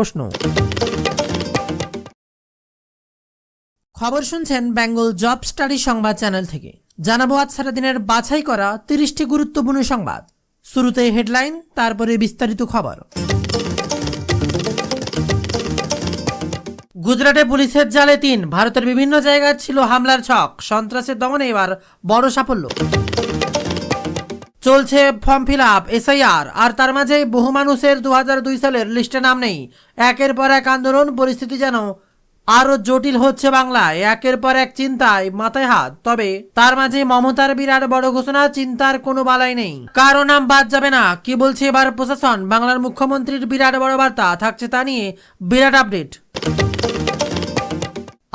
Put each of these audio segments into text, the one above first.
প্রশ্ন। খবর শুনছেন বেঙ্গল জব স্টাডি সংবাদ চ্যানেল থেকে। জানাব আজ সারাদিনের বাছাই করা তিরিশটি গুরুত্বপূর্ণ সংবাদ। শুরুতে হেডলাইন, তারপরে বিস্তারিত খবর। গুজরাটে পুলিশের জালে তিন, ভারতের বিভিন্ন জায়গায় ছিল হামলার ছক। সন্ত্রাসের দমনে এবার বড় সাফল্য। চলছে ফর্ম ফিল আপ, এসআইআর, আর তার মাঝে বহু মানুষের দু সালের লিস্টে নাম নেই। একের পর এক আন্দোলন, পরিস্থিতি যেন আরও জটিল হচ্ছে বাংলায়। একের পর এক চিন্তায় মাথায় হাত। তবে তার মাঝে মমতার বিরাট বড় ঘোষণা, চিন্তার কোনো বালাই নেই। কারও নাম বাদ যাবে না, কি বলছে এবার প্রশাসন? বাংলার মুখ্যমন্ত্রীর বিরাট বড় বার্তা থাকছে তা নিয়ে বিরাট আপডেট।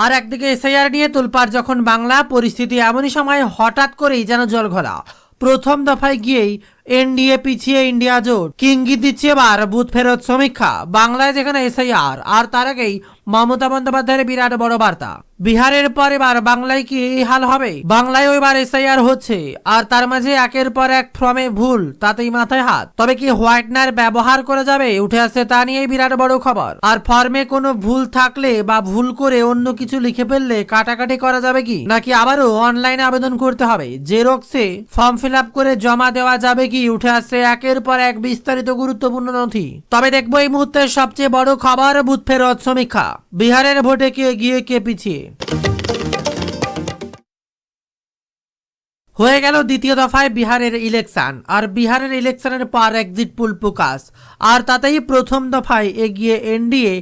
আর একদিকে এসআইআর নিয়ে তোলপাড় যখন বাংলা, পরিস্থিতি এমনই সময় হঠাৎ করেই যেন জল ঘোলা প্রথম দফায় গিয়েই এনডিএ পিছিয়ে ইন্ডিয়া জোট। কিঙ্গি দিচ্ছে এবার বুথ ফেরত সমীক্ষা। বাংলায় যেখানে এসআইআর, আর তার আগেই মমতা বন্দ্যোপাধ্যায়ের বিরাট বড় বার্তা। বিহারের পর এবার বাংলায় কি এই হাল হবে? বাংলায় এবার এসআইআর হচ্ছে, আর তার মাঝে একের পর এক ফর্মে ভুল, তাতেই মাথায় হাত। তবে কি হোয়াইটনার ব্যবহার করা যাবে? উঠে আসছে তা নিয়ে বিরাট বড় খবর। আর ফর্মে কোনো ভুল থাকলে বা ভুল করে অন্য কিছু লিখে ফেললে কাটাকাটি করা যাবে কি? নাকি আবারও অনলাইনে আবেদন করতে হবে? জেরক্সে ফর্ম ফিল করে জমা দেওয়া যাবে কি উঠে আসছে একের পর এক বিস্তারিত গুরুত্বপূর্ণ নথি। তবে দেখব এই মুহূর্তের সবচেয়ে বড় খবর বুথ ফেরত সমীক্ষা। বিহারের ভোটে কে গিয়ে কে পিছিয়ে? হয়ে গেল দ্বিতীয় দফায় বিহারের ইলেকশন, আর বিহারের ইলেকশনের পর এক্সিট পুল প্রকাশ। আর তাতেই প্রথম দফায় এগিয়ে এনডিএ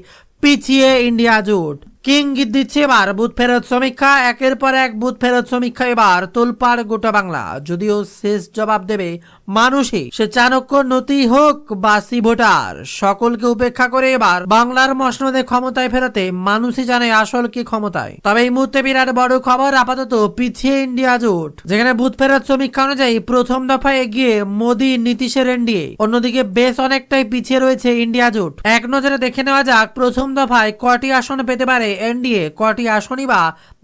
পিছিয়ে ইন্ডিয়া জোট। কিং দিচ্ছে এবার বুথ ফেরত সমীক্ষা। একের পর এক বুথ ফেরত সমীক্ষা এবার তোলপাড় গোটা বাংলা। যদিও শেষ জবাব দেবে মানুষই। সে চাণক্য নতি হোক বাসি ভোটার, সকলকে উপেক্ষা করে এবার বাংলার মসনদে ক্ষমতায় ফেরাতে মানুষই জানে আসল কি ক্ষমতায়। তবে এই মুহূর্তে বিরাট বড় খবর, আপাতত পিছিয়ে ইন্ডিয়া জোট। যেখানে বুথ ফেরত সমীক্ষা অনুযায়ী প্রথম দফায় এগিয়ে মোদী, নীতিশের এনডিএ। অন্যদিকে বেশ অনেকটাই পিছিয়ে রয়েছে ইন্ডিয়া জোট। এক নজরে দেখে নেওয়া যাক, প্রথম দফায় কটি আসন পেতে পারে এনডিএ কটি আসনই বা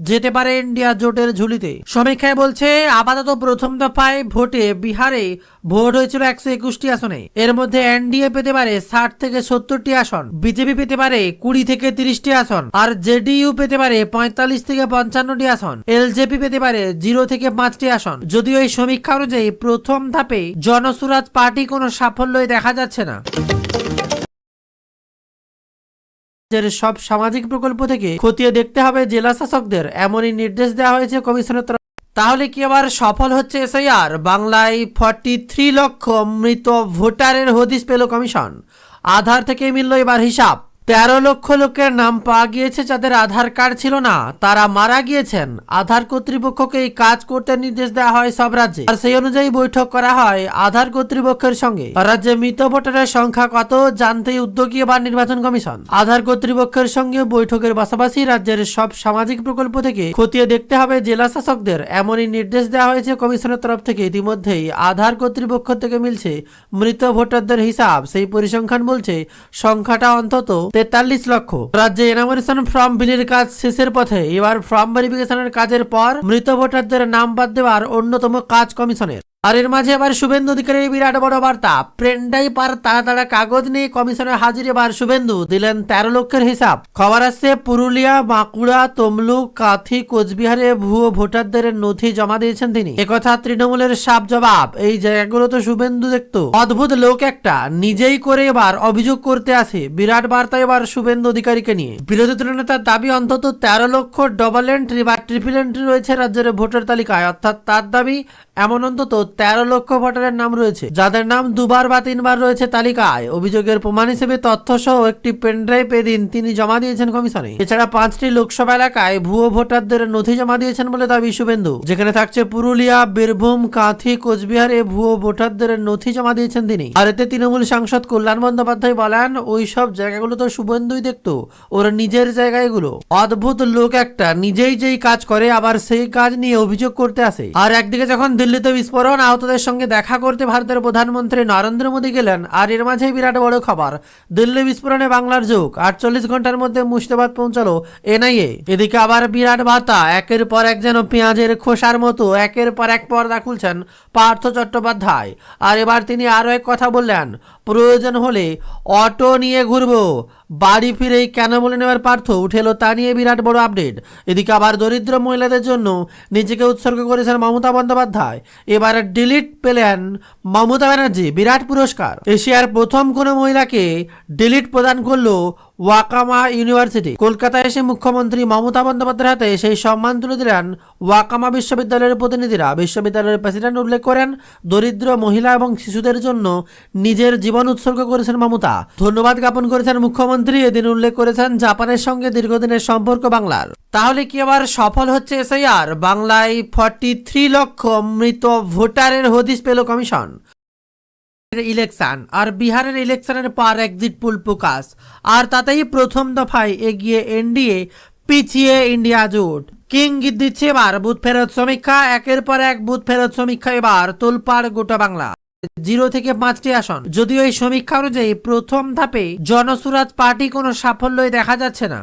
যেতে পারে ইন্ডিয়া জোটের ঝুলিতে? সমীক্ষায় বলছে, আপাতত প্রথম দফায় ভোটে বিহারে ভোট হয়েছিল একশো একুশটি আসনে। এর মধ্যে এনডিএ পেতে পারে ষাট থেকে সত্তরটি আসন, বিজেপি পেতে পারে কুড়ি থেকে তিরিশটি আসন, আর জেডিইউ পেতে পারে পঁয়তাল্লিশ থেকে পঞ্চান্নটি আসন, এলজেপি পেতে পারে জিরো থেকে পাঁচটি আসন। যদিও এই সমীক্ষা অনুযায়ী প্রথম ধাপে জনসুরাজ পার্টি কোনো সাফল্যই দেখা যাচ্ছে না। রাজ্যের সব সামাজিক প্রকল্প থেকে খতিয়ে দেখতে হবে জেলা শাসকদের। এমনই নির্দেশ দেওয়া হয়েছে কমিশনের তরফ তাহলে কি আবার সফল হচ্ছে এসআইআর? বাংলায় ফর্টি থ্রি লক্ষ মৃত ভোটারের হদিস পেল কমিশন। আধার থেকে মিলল এবার হিসাব। তেরো লক্ষ লোকের নাম পাওয়া গিয়েছে যাদের আধার কার্ড ছিল না, তারা মারা গিয়েছেন। আধার কর্তৃপক্ষকে এই কাজ করতে নির্দেশ দেওয়া হয় সব রাজ্যে। আর সেই অনুযায়ী বৈঠক করা হয় আধার কর্তৃপক্ষের সঙ্গে। রাজ্যে মৃত ভোটারের সংখ্যা কত জানতে উদ্যোগী এবার নির্বাচন কমিশন। আধার কর্তৃপক্ষের সঙ্গে বৈঠকের পাশাপাশি রাজ্যের সব সামাজিক প্রকল্প থেকে খতিয়ে দেখতে হবে জেলা শাসকদের। এমনই নির্দেশ দেওয়া হয়েছে কমিশনের তরফ থেকে। ইতিমধ্যেই আধার কর্তৃপক্ষ থেকে মিলছে মৃত ভোটারদের হিসাব। সেই পরিসংখ্যান বলছে, সংখ্যাটা অন্তত তেতাল্লিশ লক্ষ। রাজ্যে এনামোরেশন ফর্ম বিলির কাজ শেষের পথে। এবার ফর্ম ভেরিফিকেশনের কাজের পর মৃত ভোটারদের নাম বাদ দেওয়ার অন্যতম কাজ কমিশনের। আর এর মাঝে এবার শুভেন্দু অধিকারীর বিরাট বড় বার্তা। প্রেন্ডাই পার তারা কাগজ নিয়ে কমিশনের হাজির এবার শুভেন্দু। দিলেন তেরো লক্ষের হিসাব। খবর আসছে, পুরুলিয়া, বাঁকুড়া, তমলুক, কাথি, কোচবিহারে ভুয়ো ভোটারদের নথি জমা দিয়েছেন তিনি। একথা তৃণমূলের সাপ জবাব। এই জায়গাগুলো তো শুভেন্দু দেখতো। অদ্ভুত লোক একটা। নিজেই করে এবার অভিযোগ করতে আসে। বিরাট বার্তা এবার শুভেন্দু অধিকারীকে নিয়ে। বিরোধী দলনেতার দাবি অন্তত তেরো লক্ষ ডবল এন্ট্রি বা ট্রিপল এন্ট্রি রয়েছে রাজ্যের ভোটার তালিকায়। অর্থাৎ তার দাবি এমন অন্তত তেরো লক্ষ ভোটারের নাম রয়েছে। যাদের নাম দুবার বা তিনবার রয়েছে তালিকায়। অভিযোগের প্রমাণ হিসেবে তথ্য সহ একটি পেনড্রাইভ এদিন তিনি জমা দিয়েছেন কমিশনে। এছাড়া পাঁচটি লোকসভা এলাকায় ভুয়ো ভোটারদের নথি জমা দিয়েছেন বলে দাবি শুভেন্দু। যেখানে থাকছে পুরুলিয়া, বীরভূম, কাঁথি, কোচবিহারে ভুয়ো ভোটারদের নথি জমা দিয়েছেন তিনি। আর এতে তৃণমূল সাংসদ কল্যাণ বন্দ্যোপাধ্যায় বলেন, ওই সব জায়গাগুলো তো শুভেন্দুই দেখতো। ওর নিজের জায়গা এগুলো। অদ্ভুত লোক একটা। নিজেই যেই কাজ করে, আবার সেই কাজ নিয়ে অভিযোগ করতে আসে। আর একদিকে যখন দিল্লিতে বিস্ফোরণ, আহতদের সঙ্গে দেখা করতে ভারতের প্রধানমন্ত্রী নরেন্দ্র মোদী গেলেন, আর এর মাঝেই বিরাট বড় খবর। দিল্লি বিস্ফোরণে বাংলার যুগ, আটচল্লিশ ঘণ্টার মধ্যে মুর্শিদাবাদ পৌঁছালো এনআইএ। এদিকে আবার বিরাট ভাতা একের পর এক যেন পেঁয়াজের খোসার মতো, একের পর এক পর্দা খুলছেন পার্থ চট্টোপাধ্যায়। আর এবার তিনি আরও এক কথা বললেন প্রয়োজন হলে অটো নিয়ে ঘুরব। বাড়ি ফিরেই কেন বলে নেওয়ার পার্থ উঠেলো তা নিয়ে বিরাট বড় আপডেট। এদিকে আবার দরিদ্র মহিলাদের জন্য নিজেকে উৎসর্গ করেছেন মমতা বন্দ্যোপাধ্যায়। এবার ডিলিট পেলেন মমতা ব্যানার্জি, বিরাট পুরস্কার। এশিয়ার প্রথম কোনো মহিলাকে ডিলিট প্রদান করল ওয়াকামা ইউনিভার্সিটি। কলকাতায় এসে মুখ্যমন্ত্রী মমতা বন্দ্যোপাধ্যায়ের হাতে সেই সম্মান তুলে দিলেন ওয়াকামা বিশ্ববিদ্যালয়ের প্রতিনিধিরা। বিশ্ববিদ্যালয়ের প্রেসিডেন্ট উল্লেখ করেন, দরিদ্র মহিলা এবং শিশুদের জন্য নিজের জীবন উৎসর্গ করেছেন মমতা। ধন্যবাদ জ্ঞাপন করেছেন মুখ্যমন্ত্রী। এদিন উল্লেখ করেছেন, জাপানের সঙ্গে দীর্ঘদিনের সম্পর্ক বাংলার। তাহলে কি আবার সফল হচ্ছে এসআইআর? বাংলায় ফর্টি থ্রি লক্ষ মৃত ভোটারের হদিশ পেল কমিশন। ইলেকশন আর বিহারের ইলেকশনের পার এক্সিট পুল প্রকাশ। আর তাতেই প্রথম দফায় এগিয়ে এনডিএ পিছিয়ে ইন্ডিয়া জোট। কিং দিচ্ছে এবার, বুথ ফেরত সমীক্ষা, একের পর এক বুথ ফেরত সমীক্ষা এবার, তোলপাড় গোটা বাংলা। জিরো থেকে পাঁচটি আসন। যদিও এই সমীক্ষা অনুযায়ী প্রথম ধাপে জনসুরাজ পার্টি কোনো সাফল্যই দেখা যাচ্ছে না।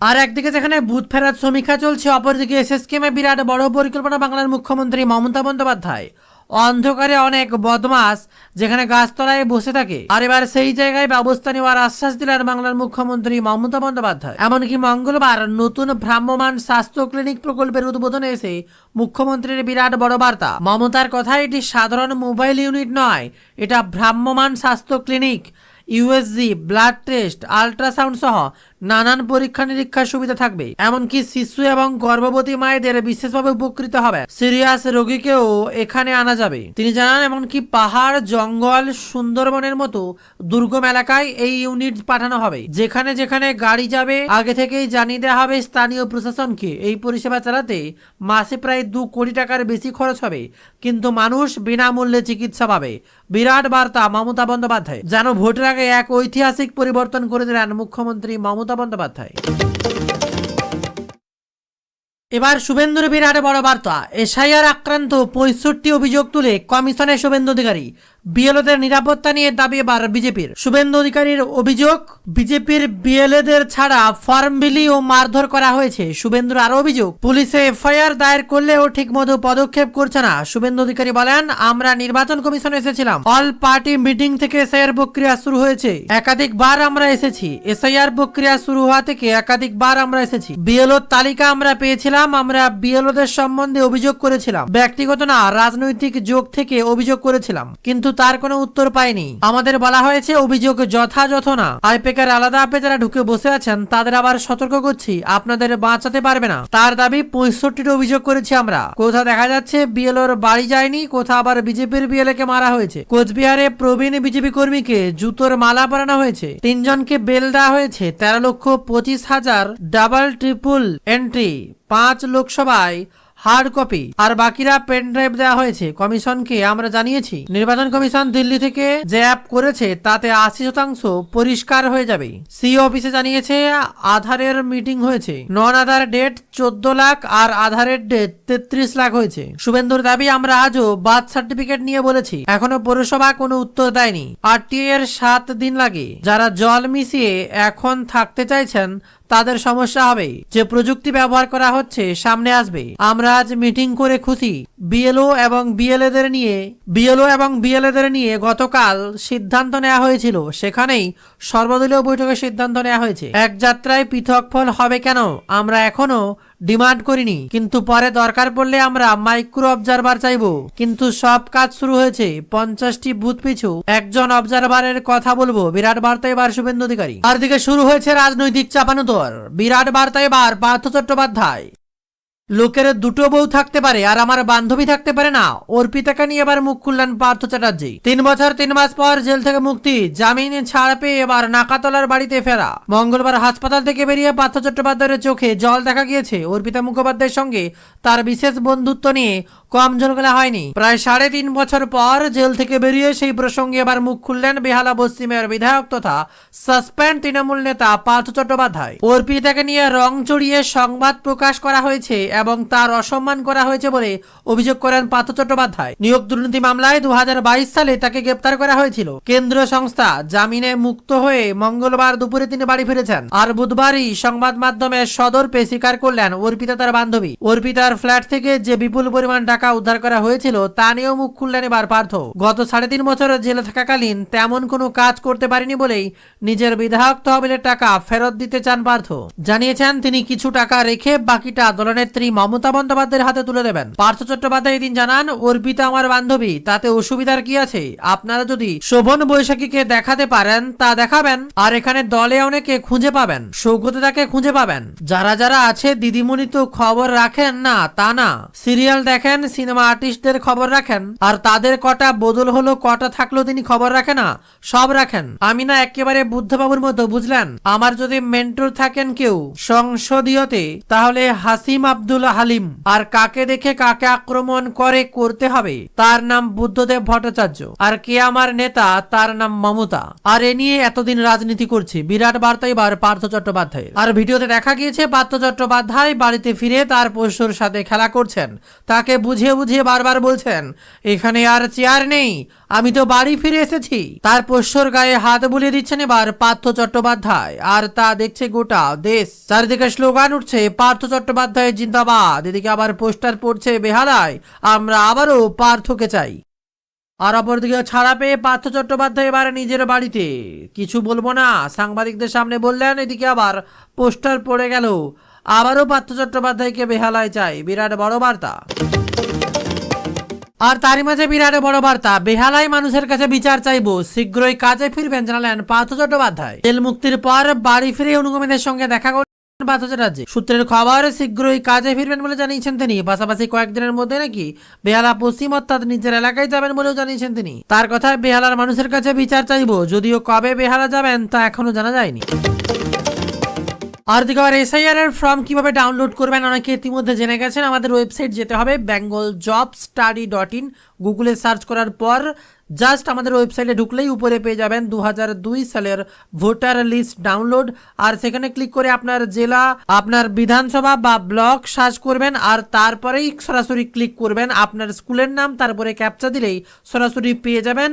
আর একদিকে যেখানে বুথ ফেরার সমীক্ষা চলছে, অপরদিকে এসএসকেমে বিরাট বড় পরিকল্পনা বাংলার মুখ্যমন্ত্রী মমতা বন্দ্যোপাধ্যায়। অন্ধকারে অনেক বদমাস যেখানে গাছতলায় বসে থাকে। আর এবার সেই জায়গায় ব্যবস্থা নেওয়ার আশ্বাস দিলেন বাংলার মুখ্যমন্ত্রী মমতা বন্দ্যোপাধ্যায়। এমনকি মঙ্গলবার নতুন ভ্রাম্যমান স্বাস্থ্য ক্লিনিক প্রকল্পের উদ্বোধনে এসে মুখ্যমন্ত্রীর বিরাট বড় বার্তা। মমতার কথা এটি সাধারণ মোবাইল ইউনিট নয়, এটা ভ্রাম্যমান স্বাস্থ্য clinic, USG, blood test, ultrasound সহ নানান পরীক্ষা নিরীক্ষার সুবিধা থাকবে। এমনকি শিশু এবং গর্ভবতী মায়েদের বিশেষভাবে উপকৃত হবে। সিরিয়াস রোগীকেও এখানে আনা যাবে। তিনি জানান, এমনকি পাহাড়, জঙ্গল, সুন্দরবনের মতো দুর্গম এলাকায় এই ইউনিট পাঠানো হবে। যেখানে যেখানে গাড়ি যাবে, আগে থেকেই জানিয়ে দেওয়া হবে স্থানীয় প্রশাসনকে। এই পরিষেবা চালাতে মাসে প্রায় দু কোটি টাকার বেশি খরচ হবে। কিন্তু মানুষ বিনামূল্যে চিকিৎসা পাবে। বিরাট বার্তা, মমতা বন্দ্যোপাধ্যায়। যেন ভোটের আগে এক ঐতিহাসিক পরিবর্তন করে দিলেন মুখ্যমন্ত্রী মমতা বন্দ্যোপাধ্যায়। এবার শুভেন্দুর বিরাট বড় বার্তা এসআইআর আক্রান্ত পঁয়ষট্টি অভিযোগ তুলে কমিশনের শুভেন্দু অধিকারী বিএলওদের নিরাপত্তা নিয়ে দাবি এবার বিজেপির। শুভেন্দু অধিকারীর অভিযোগ, বিজেপির বিএলএদের ছাড়া ফর্ম বিলি ও মারধর করা হয়েছে। শুভেন্দুর আরও অভিযোগ, পুলিশে এফআইআর দায়ের করলেও ঠিকমতো পদক্ষেপ করছে না। শুভেন্দু অধিকারী বলেন, আমরা নির্বাচন কমিশনে এসেছিলাম। অল পার্টি মিটিং থেকে এসআইআর প্রক্রিয়া শুরু হয়েছে। একাধিকবার আমরা এসেছি। এসআইআর প্রক্রিয়া শুরু হওয়া থেকে একাধিকবার আমরা এসেছি। বিএলওর তালিকা আমরা পেয়েছিলাম, আমরা বিএলওদের সম্বন্ধে অভিযোগ করেছিলাম। ব্যক্তিগত না, রাজনৈতিক যোগ থেকে অভিযোগ করেছিলাম। কিন্তু তার কোনো উত্তর পাইনি আমাদের বলা হয়েছে, অভিযোগ যথাযথ না। আইপেকার আলাদা আপে যারা ঢুকে বসে আছেন, তাদের আবার সতর্ক করছি, আপনাদের বাঁচাতে পারবে না। তার দাবি পঁয়ষট্টির অভিযোগ করেছি আমরা। কোথাও দেখা যাচ্ছে, বিএলওর বাড়ি যায়নি, কোথাও আবার বিজেপির বিএলএ কে মারা হয়েছে। কোচবিহারে প্রবীণ বিজেপি কর্মীকে জুতোর মালা পরানো হয়েছে। তিনজনকে বেল দেওয়া হয়েছে, তেরো লক্ষ পঁচিশ হাজার ডাবল ট্রিপল এন্ট্রি, পাঁচ লোকসভায় হার্ড কপি। আর বাকিরা পেন ড্রাইভ দেওয়া হয়েছে। কমিশনকে আমরা জানিয়েছি, নির্বাচন কমিশন দিল্লি থেকে যে অ্যাপ করেছে, তাতে আশি শতাংশ পরিষ্কার হয়ে যাবে। সি অফিসে জানিয়েছে, আধারের মিটিং হয়েছে। নন আধার ডেট চোদ্দ লাখ আর আধারের ডেট তেত্রিশ লাখ হয়েছে। শুভেন্দুর দাবি আমরা আজও বার্থ সার্টিফিকেট নিয়ে বলেছি। এখনও পৌরসভা কোনো উত্তর দেয়নি। আরটিআই এর সাত দিন লাগে। যারা জল মিশিয়ে এখন থাকতে চাইছেন তাদের সমস্যা হবে। যে প্রযুক্তি ব্যবহার করা হচ্ছে সামনে আসবে। আমরা আজ মিটিং করে খুশি। বিএলও এবং বিএলএদের নিয়ে, বিএলও এবং বিএলএদের নিয়ে গতকাল সিদ্ধান্ত নেওয়া হয়েছিল। সেখানেই সর্বদলীয় বৈঠকে সিদ্ধান্ত নেওয়া হয়েছে। এক যাত্রায় পৃথক ফল হবে কেন? আমরা এখনও ডিমান্ড করিনি। কিন্তু পরে দরকার পড়লে আমরা মাইক্রো অবজারভার চাইব। কিন্তু সব কাজ শুরু হয়েছে পঞ্চাশটি বুথ পিছু। একজন অবজারভারের কথা বলব। বিরাট বার্তা এবার শুভেন্দু অধিকারী। আর দিকে শুরু হয়েছে রাজনৈতিক চাপানুতর। বিরাট বার্তা এবার পার্থ চট্টোপাধ্যায়। লোকের দুটো বউ থাকতে পারে আর আমার বান্ধবী থাকতে পারে না। অর্পিতাকে নিয়ে এবার মুখ খুললেন পার্থ চ্যাটার্জি। তিন বছর তিন মাস পর জেল থেকে মুক্তি, জামিনে ছাড় পেয়ে এবার নাকাতলার বাড়িতে ফেরা। মঙ্গলবার হাসপাতাল থেকে বেরিয়ে পার্থ চট্টোপাধ্যায়ের চোখে জল দেখা গিয়েছে। অর্পিতা মুখোপাধ্যায়ের সঙ্গে তার বিশেষ বন্ধুত্ব নিয়ে কম ঝলমেলা হয়নি। প্রায় সাড়ে তিন বছর পর জেল থেকে বেরিয়ে সেই প্রসঙ্গে এবার মুখ খুললেন বেহালা পশ্চিমের বিধায়ক তথা সাসপেন্ড তৃণমূল নেতা পার্থ চট্টোপাধ্যায়। অর্পিতাকে নিয়ে রং চড়িয়ে সংবাদ প্রকাশ করা হয়েছে এবং তার অসম্মান করা হয়েছে বলে অভিযোগ করেন পার্থ চট্টোপাধ্যায়। নিয়োগ দুর্নীতি মামলায় দুহাজার বাইশ সালে তাকে গ্রেপ্তার করা হয়েছিল। কেন্দ্রীয় সংস্থা জামিনে মুক্ত হয়ে মঙ্গলবার দুপুরে তিনি বাড়ি ফিরেছেন। আর বুধবারই সংবাদ মাধ্যমে সদর পেয়ে স্বীকার করলেন অর্পিতা তার বান্ধবী। অর্পিতার ফ্ল্যাট থেকে যে বিপুল পরিমাণ টাকা উদ্ধার করা হয়েছিল, তা নিয়েও মুখ খুললেন এবার পার্থ। গত সাড়ে তিন বছর জেলে থাকাকালীন তেমন কোনো কাজ করতে পারেনি বলেই নিজের বিধায়ক তহবিলের টাকা ফেরত দিতে চান পার্থ। জানিয়েছেন তিনি কিছু টাকা রেখে বাকিটা দলনেত্রী মমতা বন্দ্যোপাধ্যায়ের হাতে তুলে দেবেন। পার্থ চট্টোপাধ্যায় এদিন জানান, অর্পিতা আমার বান্ধবী, তাতে অসুবিধার কি আছে? আপনারা যদি শোভন বৈশাখীকে দেখাতে পারেন, তা দেখাবেন। আর এখানে দলে অনেকে খুঁজে পাবেন। সৌগতদাকে খুঁজে পাবেন। যারা যারা আছে, দিদিমণি তো খবর রাখেন না, তা না। সিরিয়াল দেখেন, সিনেমা আর্টিস্টদের খবর রাখেন। আর তাদের কটা বদল হলো, কটা থাকলেও তিনি খবর রাখে না, সব রাখেন। আমি না একেবারে বুদ্ধবাবুর মতো, বুঝলেন? আমার যদি মেন্টর থাকেন কেউ সংসদীয়তে, তাহলে হাসিম আব্দুল হালিম। আর কাকে দেখে কাকে আক্রমণ করে করতে হবে, তার নাম বুদ্ধদেব ভট্টাচার্য। আর কে আমার নেতা, তার নাম মমতা। আর এ নিয়ে এতদিন রাজনীতি করছি, বিরাট বার্তা এবার পার্থ চট্টোপাধ্যায় আর ভিডিওতে দেখা গিয়েছে, পার্থ চট্টোপাধ্যায় বাড়িতে ফিরে তার পোষ্যর সাথে খেলা করছেন। তাকে বুঝিয়ে বুঝিয়ে বারবার বলছেন, এখানে আর চেয়ার নেই আমি তো বাড়ি ফিরে এসেছি। তার পোষ্যর গায়ে হাত বুলিয়ে দিচ্ছেন এবার পার্থ চট্টোপাধ্যায়। আর তা দেখছে গোটা দেশ। চারিদিকে স্লোগান উঠছে, পার্থ চট্টোপাধ্যায় জিন্দাবাদ। এদিকে আবার পোস্টার পড়ছে বেহালায়, আমরা আবারও পার্থকে চাই। আর অপরদিকে ছাড়া পেয়ে পার্থ চট্টোপাধ্যায় এবার নিজের বাড়িতে। কিছু বলব না, সাংবাদিকদের সামনে বললেন, এদিকে আবার পোস্টার পড়ে গেল, আবারও পার্থ চট্টোপাধ্যায়কে বেহালায় চাই। বিরাট বড় বার্তা। আর তারই মাঝে বিরাট বড় বার্তা বেহালায় মানুষের কাছে বিচার চাইব, শীঘ্রই কাজে ফিরবেন জানালেন পার্থ চট্টোপাধ্যায় জেল মুক্তির পর বাড়ি ফিরে অনুগমীদের সঙ্গে দেখা করলেন পার্থ চ্যাটার্জি সূত্রের খবর, শীঘ্রই কাজে ফিরবেন বলে জানিয়েছেন তিনি। পাশাপাশি কয়েকদিনের মধ্যে নাকি বেহালা পশ্চিম, অর্থাৎ নিজের এলাকায় যাবেন বলেও জানিয়েছেন তিনি। তার কথায় বেহালার মানুষের কাছে বিচার চাইব, যদিও কবে বেহালা যাবেন তা এখনও জানা যায়নি। আর দিকে আবার এসআইআর এর ফর্ম কীভাবে ডাউনলোড করবেন? অনেকে ইতিমধ্যে জেনে গেছেন, আমাদের ওয়েবসাইট যেতে হবে Bengal job study dot in গুগলে সার্চ করার পর জাস্ট আমাদের ওয়েবসাইটে ঢুকলেই উপরে পেয়ে যাবেন দু হাজার দুই সালের ভোটার লিস্ট ডাউনলোড আর সেখানে ক্লিক করে আপনার জেলা, আপনার বিধানসভা বা ব্লক সার্চ করবেন, আর তারপরেই সরাসরি ক্লিক করবেন। আপনার স্কুলের নাম, তারপরে ক্যাপচা দিলেই সরাসরি পেয়ে যাবেন।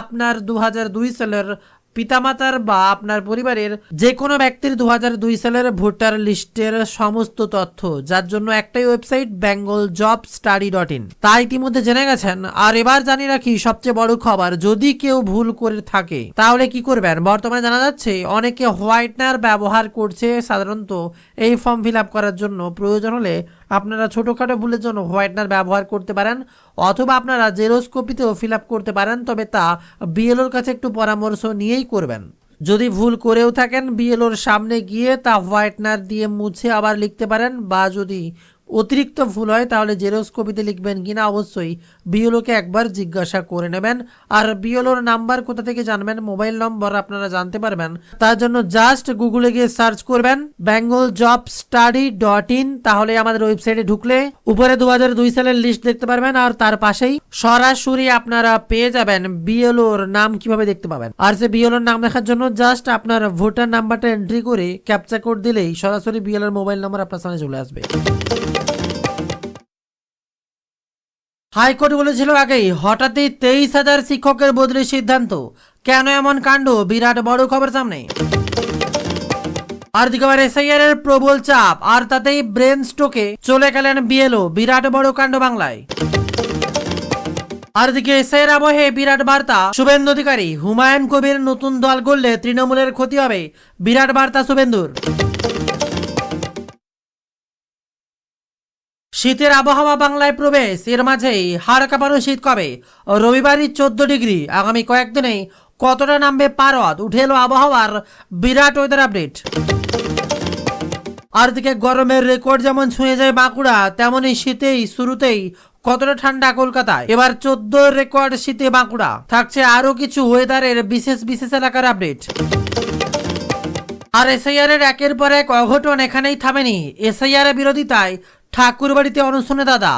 আপনার দু হাজার দুই সালের পিতামাতার বা আপনার পরিবারের যে কোনো ব্যক্তির দু হাজার দুই সালের ভোটার লিস্টের সমস্ত তথ্য, যার জন্য একটাই website Bengal job study dot in তা ইতিমধ্যে জেনে গেছেন। আর এবার জানি রাখি, সবচেয়ে বড় খবর, যদি কেউ ভুল করে থাকে, তাহলে কি করবেন? বর্তমানে জানা যাচ্ছে, অনেকে হোয়াইটনার ব্যবহার করছে সাধারণত এই ফর্ম ফিল করার জন্য। প্রয়োজন হলে আপনারা ছোটোখাটো ভুলের জন্য হোয়াইটনার ব্যবহার করতে পারেন, অথবা আপনারা জেরোস্কোপিতেও ফিল করতে পারেন, তবে তা বিএলওর কাছে একটু পরামর্শ নিয়েই করবেন। যদি ভুল করেও থাকেন বিএলওর সামনে গিয়ে, তা হোয়াইটনার দিয়ে মুছে আবার লিখতে পারেন, বা যদি অতিরিক্ত ভুল হয় তাহলে জেরোস্কোপিতে কপিতে লিখবেন কিনা অবশ্যই বিএলওকে একবার জিজ্ঞাসা করে নেবেন। আর বিএলওর নাম্বার কোথা থেকে জানবেন, মোবাইল নম্বর আপনারা জানতে পারবেন। তার জন্য জাস্ট গুগলে গিয়ে সার্চ করবেন Bengal job study dot in তাহলে আমাদের ওয়েবসাইটে ঢুকলে উপরে দুহাজার দুই সালের লিস্ট দেখতে পারবেন, আর তার পাশেই সরাসরি আপনারা পেয়ে যাবেন বিএলওর নাম কীভাবে দেখতে পাবেন। আর সে বিএলওর নাম দেখার জন্য জাস্ট আপনার ভোটার নাম্বারটা এন্ট্রি করে ক্যাপচা কোড দিলেই সরাসরি বিএলওর মোবাইল নাম্বার আপনার সামনে চলে আসবে। হাইকোর্ট বলেছিল আগেই হঠাৎই তেইশ হাজার শিক্ষকের বদলির সিদ্ধান্ত। কেন এমন কাণ্ড? বিরাট বড় খবর সামনে। আর দিকে এসআইআর এর প্রবল চাপ, আর তাতেই ব্রেন স্ট্রোকে চলে গেলেন বিএলও বিরাট বড় কাণ্ড বাংলায়। আর দিকে এসআইয়ের আবহে বিরাট বার্তা, শুভেন্দু অধিকারী, হুমায়ুন কবির নতুন দল করলে তৃণমূলের ক্ষতি হবে। বিরাট বার্তা শুভেন্দুর। শীতের আবহাওয়া বাংলায় প্রবেশ। এর মাঝেই হাড় শীত কবে? রবিবারই চোদ্দ ডিগ্রি। আগামী কয়েকদিনেই কতটা নামবে পারদ? উঠে এলো আবহাওয়ার বিরাট ওয়েদার আপডেট আর দিকে গরমের রেকর্ড যেমন ছুঁয়ে যায় বাঁকুড়া তেমনই শীতেই, শুরুতেই কতটা ঠান্ডা কলকাতায়। এবার চোদ্দ রেকর্ড শীতে বাঁকুড়া। থাকছে আরও কিছু ওয়েদারের বিশেষ বিশেষ এলাকার আপডেট আর এসআইআর এর একের পর এক অঘটন এখানেই থামেনি। এসআইআর বিরোধিতায় ঠাকুরবাড়িতে অনশনে দাদা।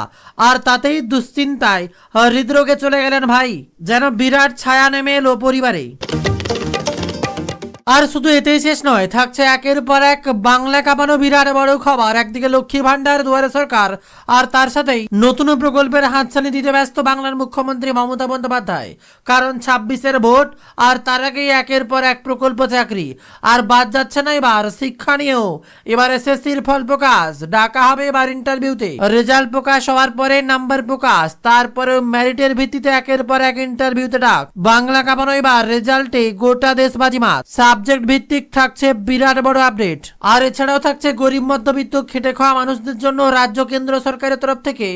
আর তাতেই দুশ্চিন্তায় হৃদরোগে চলে গেলেন ভাই, যেন বিরাট ছায়া নেমে এলো পরিবারে। আর শুধু এতেই শেষ নয়, থাকছে একের পর এক বাংলা কাঁপানো বিরাট বড় খবর। একদিকে লক্ষ্মী ভান্ডার দুয়ারে সরকার, আর তার সাথেই নতুন প্রকল্পের হাতছানি দিতে ব্যস্ত বাংলার মুখ্যমন্ত্রী মমতা বন্দ্যোপাধ্যায়। কারণ ছাব্বিশের ভোট, আর তার আগেই একের পর এক প্রকল্প চাকরি। আর বাদ যাচ্ছে না এবার শিক্ষা নিয়েও। এবার এসএসসির ফল প্রকাশ, ডাকা হবে এবার ইন্টারভিউতে রেজাল্ট প্রকাশ হওয়ার পরে নাম্বার প্রকাশ তারপরে মেরিটের ভিত্তিতে একের পর এক ইন্টারভিউতে ডাক। বাংলা কাঁপানো এবার রেজাল্টে গোটা দেশ বাজিমাত সাবজেক্ট ভিত্তিক থাকছে বিরাট বড় আপডেট। আর এছাড়াও থাকছে গরিব, মধ্যবিত্ত, খেটে খাওয়া মানুষদের জন্য রাজ্য কেন্দ্র সরকারের তরফ থেকে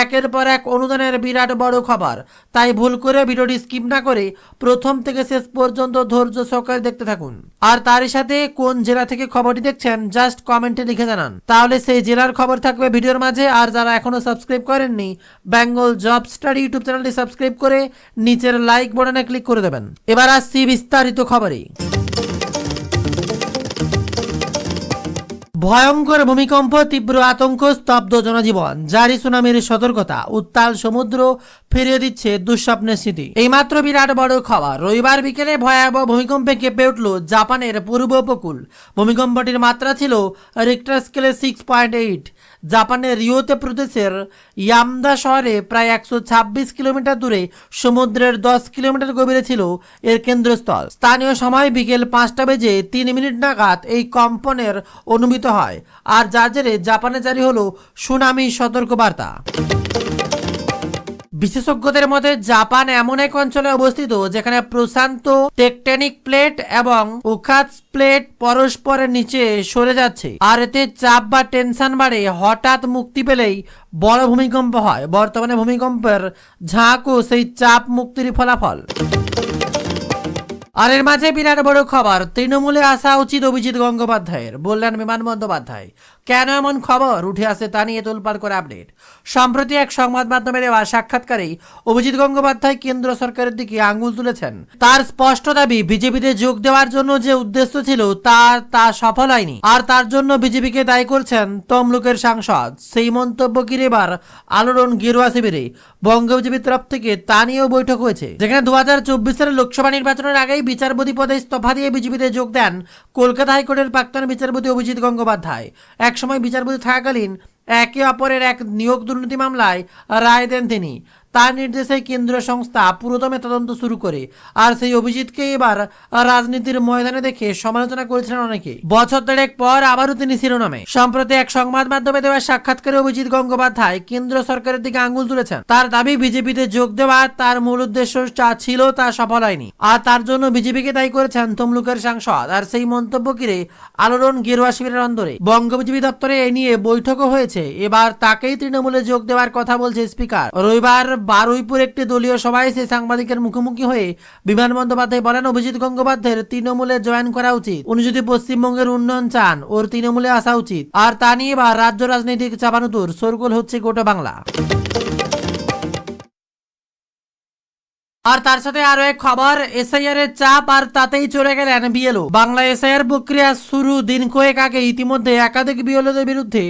একের পর এক অনুদানের বিরাট বড় খবর। তাই ভুল করে ভিডিওটি স্কিপ না করে প্রথম থেকে শেষ পর্যন্ত ধৈর্য সহকারে দেখতে থাকুন। আর তারই সাথে কোন জেলা থেকে খবরটি দেখছেন জাস্ট কমেন্টে লিখে জানান। তাহলে সেই জেলার খবর থাকবে ভিডিওর মাঝে। আর যারা এখনও সাবস্ক্রাইব করেননি, বেঙ্গল জব স্টাডি ইউটিউব চ্যানেলটি সাবস্ক্রাইব করে নিচের লাইক বাটনে ক্লিক করে দেবেন। এবার আসছি বিস্তারিত খবরে। ভয়ঙ্কর ভূমিকম্প, তীব্র আতঙ্ক, স্তব্ধ জনজীবন। জারি সুনামির সতর্কতা উত্তাল সমুদ্র ফিরিয়ে দিচ্ছে দুঃস্বপ্নের স্মৃতি। এইমাত্র বিরাট বড় খবর। রবিবার বিকেলে ভয়াবহ ভূমিকম্পে কেঁপে উঠল জাপানের পূর্ব উপকূল। ভূমিকম্পটির মাত্রা ছিল রিক্টার স্কেলে সিক্স পয়েন্ট এইট জাপানের রিওতে প্রদেশের ইয়ামদা শহরে প্রায় একশো ছাব্বিশ কিলোমিটার দূরে সমুদ্রের দশ কিলোমিটার গভীরে ছিল এর কেন্দ্রস্থল। স্থানীয় সময় বিকেল পাঁচটা বেজে তিন মিনিট নাগাদ এই কম্পনের অনুমিত হয়। আর যার জেরে জাপানে জারি হলো সুনামি সতর্কবার্তা। বিশেষজ্ঞদের মতে, জাপান এমন এক অঞ্চলে অবস্থিত যেখানে প্রশান্ত টেকটেনিক প্লেট এবং উখাত প্লেট পরস্পরের নিচে সরে যাচ্ছে। আর এতে চাপ বা টেনশন বাড়ে, হঠাৎ মুক্তি পেলেই বড় ভূমিকম্প হয়। বর্তমানে ভূমিকম্পের ঝাঁকও সেই চাপ মুক্তির ফলাফল। আর এর মাঝে বিরাট বড় খবর, তৃণমূলে আসা উচিত অভিজিৎ গঙ্গোপাধ্যায়ের, বললেন বিমান বন্দ্যোপাধ্যায়। কেন এমন খবর? উঠে আসে তা নিয়ে তোলপাড় করে আপডেট। সম্প্রতি এক সংবাদ মাধ্যমে দেওয়া সাক্ষাৎকারেই অভিজিৎ গঙ্গোপাধ্যায় কেন্দ্র সরকারের দিকে আঙ্গুল তুলেছেন। তার স্পষ্ট দাবি, বিজেপিতে যোগ দেওয়ার জন্য যে উদ্দেশ্য ছিল, তা তা সফল হয়নি। আর তার জন্য বিজেপিকে দায়ী করছেন তমলুকের সাংসদ। সেই মন্তব্য ঘিরে এবার? আলোড়ন গেরুয়া শিবিরে। বঙ্গবিজেপির তরফ থেকে তা নিয়েও বৈঠক হয়েছে। যেখানে দু হাজার চব্বিশ চব্বিশের লোকসভা নির্বাচনের আগেই বিচারপতি পদে ইস্তফা দিয়ে বিজেপিতে যোগ দেন কলকাতা হাইকোর্টের প্রাক্তন বিচারপতি অভিজিৎ গঙ্গোপাধ্যায়। একসময় বিচারপতি থাকাকালীন একে অপরের এক নিয়োগ দুর্নীতি মামলায় রায় দেন তিনি। তার নির্দেশে কেন্দ্রীয় সংস্থা পুরোদমে তদন্ত শুরু করে। আর সেই অভিজিৎকে এবার রাজনীতির ময়দানে দেখে সমালোচনা করেছিলেন অনেকে। বছর দেড়েক পর আবারও তিনি শিরোনামে। সম্প্রতি এক সংবাদ মাধ্যমে দেওয়া সাক্ষাৎকারে অভিজিৎ গঙ্গোপাধ্যায় কেন্দ্র সরকারের দিকে আঙ্গুল তুলেছেন। তার দাবি, বিজেপিতে যোগ দেওয়া তার মূল উদ্দেশ্য যা ছিল তা সফল হয়নি। আর তার জন্য বিজেপিকে দায়ী করেছেন তমলুকের সাংসদ। আর সেই মন্তব্য ঘিরে আলোড়ন গেরুয়া শিবিরের অন্দরে। বঙ্গবিজেপি দপ্তরে এ নিয়ে বৈঠকও হয়েছে। এবার তাকেই তৃণমূলে যোগ দেওয়ার কথা বলছে স্পিকার। রবিবার বারুইপুর একটি দলীয় সভায় সে সাংবাদিকের মুখোমুখি হয়ে বিমান বন্দ্যোপাধ্যায় বলেন, অভিজিৎ গঙ্গোপাধ্যায়ের তৃণমূলে জয়েন করা উচিত। উনি যদি পশ্চিমবঙ্গের উন্নয়ন চান, ওর তৃণমূলে আসা উচিত। আর তা নিয়ে বা রাজ্য রাজনৈতিক চাপানুতুর সরগোল হচ্ছে গোটা বাংলা। আর তার সাথে আরও এক খবর এসআইআর এর চাপ আর তাতেই চলে গেলেন বিএলও। বাংলা এসআইআর প্রক্রিয়া শুরু দিন কয়েক আগে ইতিমধ্যে একাধিক বিএলওদের বিরুদ্ধে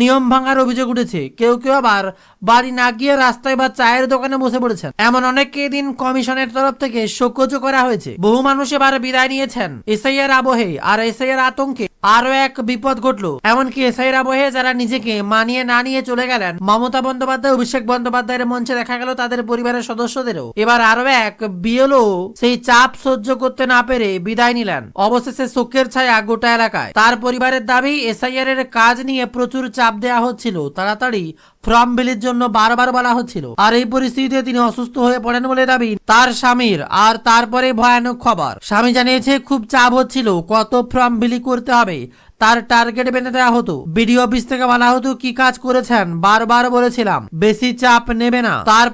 নিয়ম ভাঙার অভিযোগ উঠেছে। কেউ কেউ আবার বাড়ি না গিয়ে রাস্তায় বা চায়ের দোকানে বসে পড়েছেন। এমন অনেককে দিন কমিশনের তরফ থেকে শোকজ করা হয়েছে। বহু মানুষ এবার বিদায় নিয়েছেন এসআইআর আবহে, আর এসআইআর আতঙ্কে আরও এক বিপদ ঘটলো। এমনকি এসআইআর আবহে যারা নিজেকে মানিয়ে না নিয়ে চলে গেলেন, মমতা বন্দ্যোপাধ্যায়, অভিষেক বন্দ্যোপাধ্যায়ের মঞ্চে দেখা গেল তাদের পরিবারের সদস্যদেরও। এবার আরও এক বিএলও সেই চাপ সহ্য করতে না পেরে বিদায় নিলেন। অবশেষে শোকের ছায়া গোটা এলাকায়। তার পরিবারের দাবি, এসআইআর এর কাজ নিয়ে প্রচুর চাপ দেওয়া হচ্ছিল। তাড়াতাড়ি ফর্ম বিলির জন্য বারবার বলা হচ্ছিল। আর এই পরিস্থিতিতে তিনি অসুস্থ হয়ে পড়েন বলে দাবি তার স্বামীর আর তারপরে ভয়ানক খবর। স্বামী জানিয়েছে, খুব চাপ হচ্ছিল কত ফর্ম বিলি করতে হবে। তার টার্গেট বেঁধে দেওয়া হতো। বিডিও অফিস থেকে বলা হতো, কি কাজ করেছেন? বারবার বলেছিলাম, বেশি চাপ নেবে না। তারপর